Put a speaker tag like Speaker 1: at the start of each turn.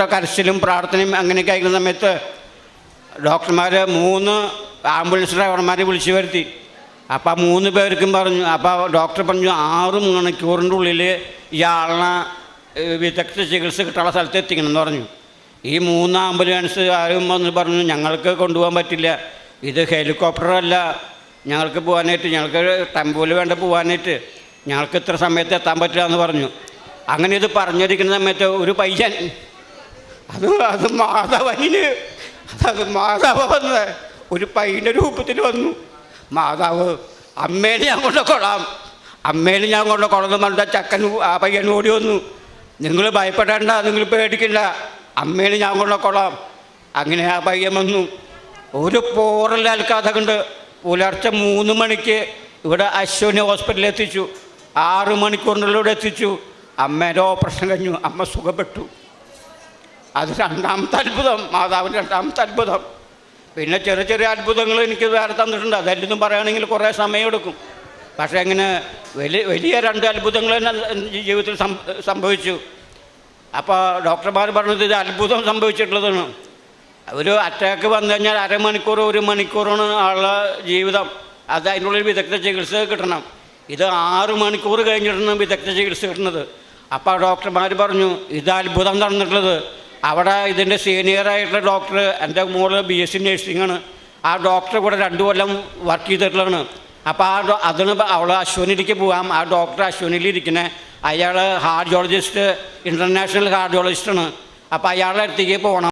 Speaker 1: കൂട്ട കരച്ചിലും പ്രാർത്ഥനയും അങ്ങനെയൊക്കെ ആയിരുന്ന സമയത്ത് ഡോക്ടർമാർ മൂന്ന് ആംബുലൻസ് ഡ്രൈവർമാരെ വിളിച്ചു വരുത്തി. അപ്പോൾ മൂന്ന് പേർക്കും പറഞ്ഞു അപ്പോൾ ഡോക്ടർ പറഞ്ഞു ആറ് മണിക്കൂറിന്റെ ഉള്ളിൽ ഇയാളിനെ വിദഗ്ധ ചികിത്സ കിട്ടാനുള്ള സ്ഥലത്ത് എത്തിക്കണം എന്ന് പറഞ്ഞു. ഈ മൂന്ന് ആംബുലൻസ് ആരും വന്ന് പറഞ്ഞു ഞങ്ങൾക്ക് കൊണ്ടുപോകാൻ പറ്റില്ല. ഇത് ഹെലികോപ്റ്ററല്ല ഞങ്ങൾക്ക് പോകാനായിട്ട് ഞങ്ങൾക്ക് ടെമ്പോയിൽ വേണ്ട പോകാനായിട്ട് ഞങ്ങൾക്ക് ഇത്ര സമയത്ത് എത്താൻ പറ്റില്ല എന്ന് പറഞ്ഞു. അങ്ങനെ ഇത് പറഞ്ഞിരിക്കുന്ന സമയത്ത് ഒരു പയ്യൻ അത് അത് മാധവന് അത് മാധവ വന്ന് ഒരു പയ്യന്റെ രൂപത്തിൽ വന്നു. മാതാവ് അമ്മേനെ ഞാൻ കൊണ്ട് കൊള്ളാം. അമ്മേനെ ഞാൻ കൊണ്ട് കൊള്ളുന്ന പറഞ്ഞ ചക്കൻ ആ പയ്യൻ ഓടി വന്നു. നിങ്ങൾ ഭയപ്പെടേണ്ട നിങ്ങൾ പേടിക്കണ്ട. അമ്മേനെ ഞാൻ കൊണ്ട് കൊള്ളാം. അങ്ങനെ ആ പയ്യൻ വന്നു. ഒരു കഥ കണ്ട് പുലർച്ചെ മൂന്ന് മണിക്ക് ഇവിടെ അശ്വിനി ഹോസ്പിറ്റലിൽ എത്തിച്ചു. ആറ് മണിക്കൂറിനുള്ളിലൂടെ എത്തിച്ചു. അമ്മേന്റെ ഓപ്പറേഷൻ കഴിഞ്ഞു. അമ്മ സുഖപ്പെട്ടു. അത് രണ്ടാമത്തെ അത്ഭുതം മാതാവിന്റെ രണ്ടാമത്തെ അത്ഭുതം. പിന്നെ ചെറിയ ചെറിയ അത്ഭുതങ്ങൾ എനിക്ക് വേറെ തന്നിട്ടുണ്ട്. അതെല്ലാം പറയുകയാണെങ്കിൽ കുറേ സമയമെടുക്കും പക്ഷേ അങ്ങനെ വലിയ വലിയ രണ്ട് അത്ഭുതങ്ങൾ തന്നെ ജീവിതത്തിൽ സംഭവിച്ചു. അപ്പോൾ ഡോക്ടർമാർ പറഞ്ഞത് ഇത് അത്ഭുതം സംഭവിച്ചിട്ടുള്ളതാണ്. ഒരു അറ്റാക്ക് വന്നു കഴിഞ്ഞാൽ അരമണിക്കൂർ ഒരു മണിക്കൂറാണ് ആളുടെ ജീവിതം. അത് അതിനുള്ളിൽ വിദഗ്ധ ചികിത്സ കിട്ടണം. ഇത് ആറ് മണിക്കൂർ കഴിഞ്ഞിട്ടാണ് വിദഗ്ധ ചികിത്സ കിട്ടുന്നത്. അപ്പോൾ ഡോക്ടർമാർ പറഞ്ഞു ഇത് അത്ഭുതം നടന്നിട്ടുള്ളത് അവിടെ ഇതിന്റെ സീനിയറായിട്ടുള്ള ഡോക്ടർ എന്റെ മോൾ ബി എസ് സി നഴ്സിംഗാണ് ആ ഡോക്ടർ കൂടെ രണ്ട് കൊല്ലം വർക്ക് ചെയ്തിട്ടുള്ളതാണ്. അപ്പോൾ ആ അതിന് അവൾ അശ്വനിലേക്ക് പോകാം ആ ഡോക്ടർ അശ്വനിയിൽ ഇരിക്കുന്നത് അയാൾ ഹാർഡിയോളജിസ്റ്റ് ഇന്റർനാഷണൽ ഹാർഡിയോളജിസ്റ്റാണ് അപ്പോൾ അയാളുടെ അടുത്തേക്ക് പോകണം